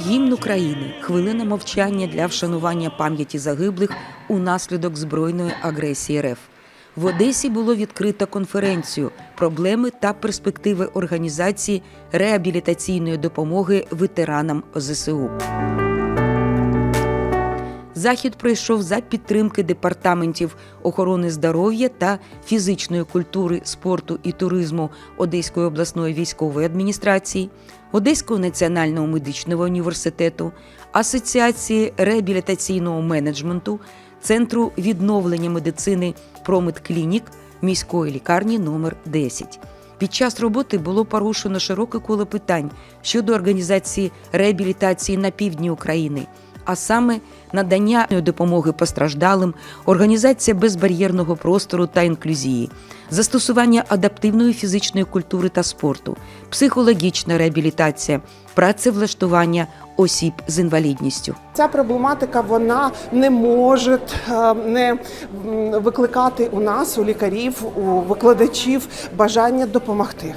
Гімн України хвилина мовчання для вшанування пам'яті загиблих унаслідок збройної агресії РФ. В Одесі було відкрито конференцію проблеми та перспективи організації реабілітаційної допомоги ветеранам ЗСУ. Захід пройшов за підтримки департаментів охорони здоров'я та фізичної культури, спорту і туризму Одеської обласної військової адміністрації, Одеського національного медичного університету, Асоціації реабілітаційного менеджменту, Центру відновлення медицини Промедклінік міської лікарні номер 10 під час роботи було порушено широке коло питань щодо організації реабілітації на півдні України, а саме надання допомоги постраждалим, організація безбар'єрного простору та інклюзії, застосування адаптивної фізичної культури та спорту, психологічна реабілітація, працевлаштування осіб з інвалідністю. Ця проблематика вона не може е, не викликати у нас, у лікарів, у викладачів бажання допомогти.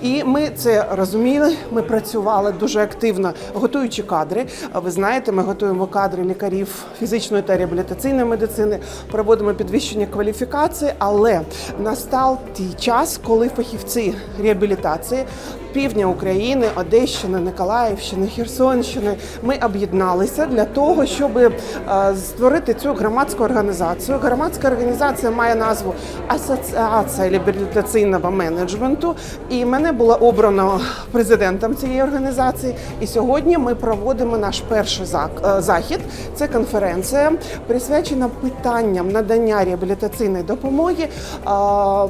І ми це розуміли. Ми працювали дуже активно, готуючи кадри. Ви знаєте, ми готуємо кадри лікарів фізичної та реабілітаційної медицини, проводимо підвищення кваліфікації, але настав тій час, коли фахівці реабілітації півдня України, Одещини, Миколаївщини, Херсонщини. Ми об'єдналися для того, щоб е, створити цю громадську організацію. Громадська організація має назву Асоціація реабілітаційного менеджменту. І мене було обрано президентом цієї організації. І сьогодні ми проводимо наш перший е, захід. Це конференція, присвячена питанням надання реабілітаційної допомоги е,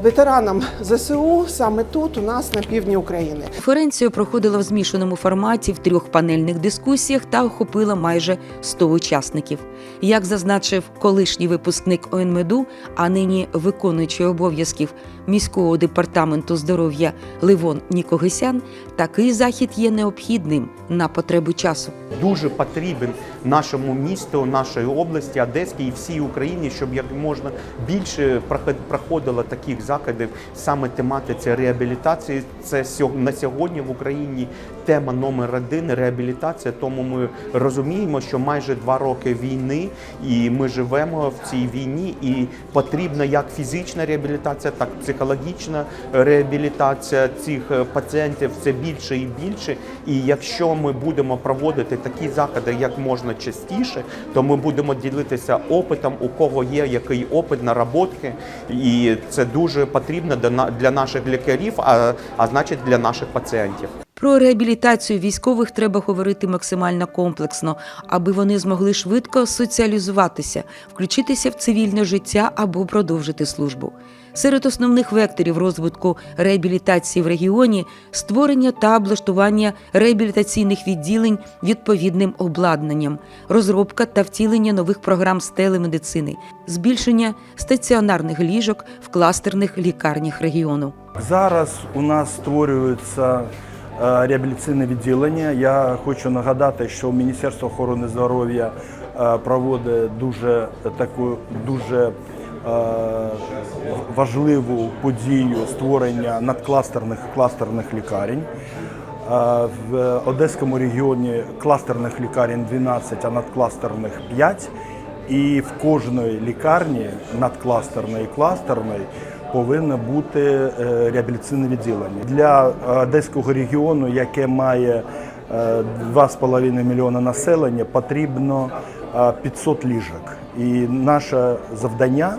ветеранам ЗСУ саме тут, у нас на півдні України. Конференція проходила в змішаному форматі в трьох панельних дискусіях та охопила майже 100 учасників. Як зазначив колишній випускник ОНМЕДу, а нині виконуючий обов'язків міського департаменту здоров'я Ливон Нікогесян, такий захід є необхідним на потребу часу. дуже потрібен нашому місту, нашій області, Одеській і всій Україні, щоб як можна більше проход- проходило таких заходів саме тематиці реабілітації. Це на сьогодні в Україні тема номер один реабілітація. Тому ми розуміємо, що майже два роки війни, і ми живемо в цій війні, і потрібна як фізична реабілітація, так і психологічна реабілітація цих е, пацієнтів. Це більше і більше. І якщо ми будемо проводити такі заходи як можна частіше, то ми будемо ділитися опитом, у кого є який опит наработки, і це дуже потрібно для наших лікарів, а, а значить для наших пацієнтів. Про реабілітацію військових треба говорити максимально комплексно, аби вони змогли швидко соціалізуватися, включитися в цивільне життя або продовжити службу. Серед основних векторів розвитку реабілітації в регіоні створення та облаштування реабілітаційних відділень відповідним обладнанням, розробка та втілення нових програм з телемедицини, збільшення стаціонарних ліжок в кластерних лікарнях регіону. Зараз у нас створюється е, реабілітаційне відділення. Я хочу нагадати, що Міністерство охорони здоров'я е, проводить дуже таку дуже важливу подію створення надкластерних кластерних лікарень. Е, В Одеському регіоні кластерних лікарень 12, а надкластерних 5. І в кожної лікарні надкластерної і кластерної повинно бути е, реабілітаційне відділення. Для е, Одеського регіону, яке має е, 2,5 мільйона населення, потрібно е, 500 ліжок. І наше завдання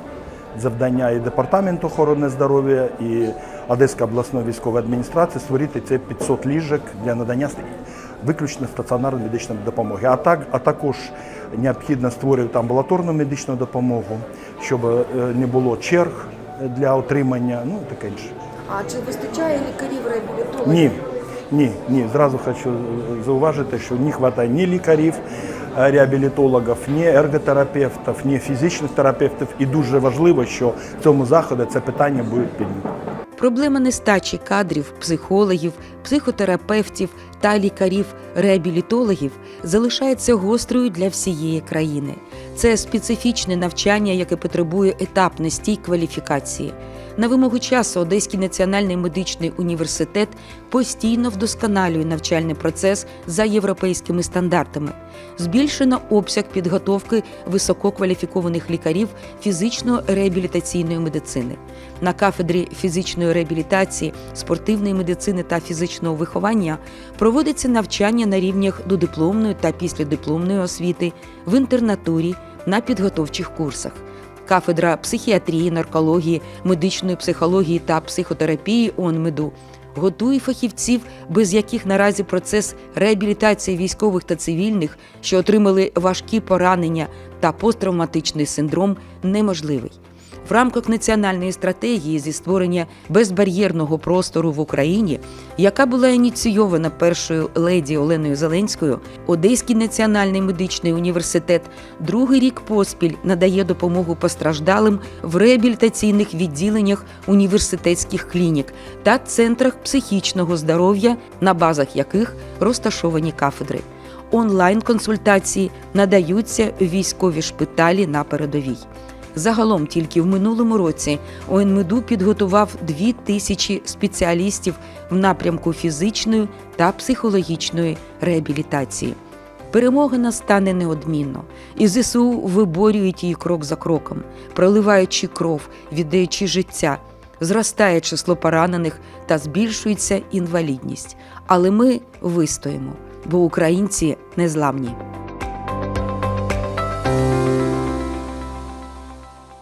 завдання і департаменту охорони здоров'я, і Одеської обласної військової адміністрації створити це 500 ліжок для надання виключно стаціонарної медичної допомоги. А так, а також необхідно створювати амбулаторну медичну допомогу, щоб е, не було черг для отримання, ну таке інше. А чи вистачає лікарів реабілітологів? Ні, ні, ні. Зразу хочу зауважити, що не вистачає ні лікарів, е, реабілітологів, ні ерготерапевтів, ні фізичних терапевтів. І дуже важливо, що в цьому заході це питання буде піднято. Проблема нестачі кадрів, психологів, психотерапевтів та лікарів-реабілітологів залишається гострою для всієї країни. Це специфічне навчання, яке потребує етапності й кваліфікації. На вимогу часу Одеський національний медичний університет постійно вдосконалює навчальний процес за європейськими стандартами. Збільшено обсяг підготовки висококваліфікованих лікарів фізично-реабілітаційної медицини. На кафедрі фізичної реабілітації, спортивної медицини та фізичного виховання проводиться навчання на рівнях додипломної та післядипломної освіти в інтернатурі на підготовчих курсах. Кафедра психіатрії, наркології, медичної психології та психотерапії ОНМЕДу готує фахівців, без яких наразі процес реабілітації військових та цивільних, що отримали важкі поранення та посттравматичний синдром, неможливий. В рамках національної стратегії зі створення безбар'єрного простору в Україні, яка була ініційована першою леді Оленою Зеленською, Одеський національний медичний університет другий рік поспіль надає допомогу постраждалим в реабілітаційних відділеннях університетських клінік та центрах психічного здоров'я, на базах яких розташовані кафедри. Онлайн-консультації надаються в військові шпиталі на передовій. Загалом тільки в минулому році ОНМДУ підготував дві тисячі спеціалістів в напрямку фізичної та психологічної реабілітації. Перемога настане неодмінно, і ЗСУ виборюють її крок за кроком, проливаючи кров, віддаючи життя. Зростає число поранених та збільшується інвалідність. Але ми вистоїмо, бо українці незламні.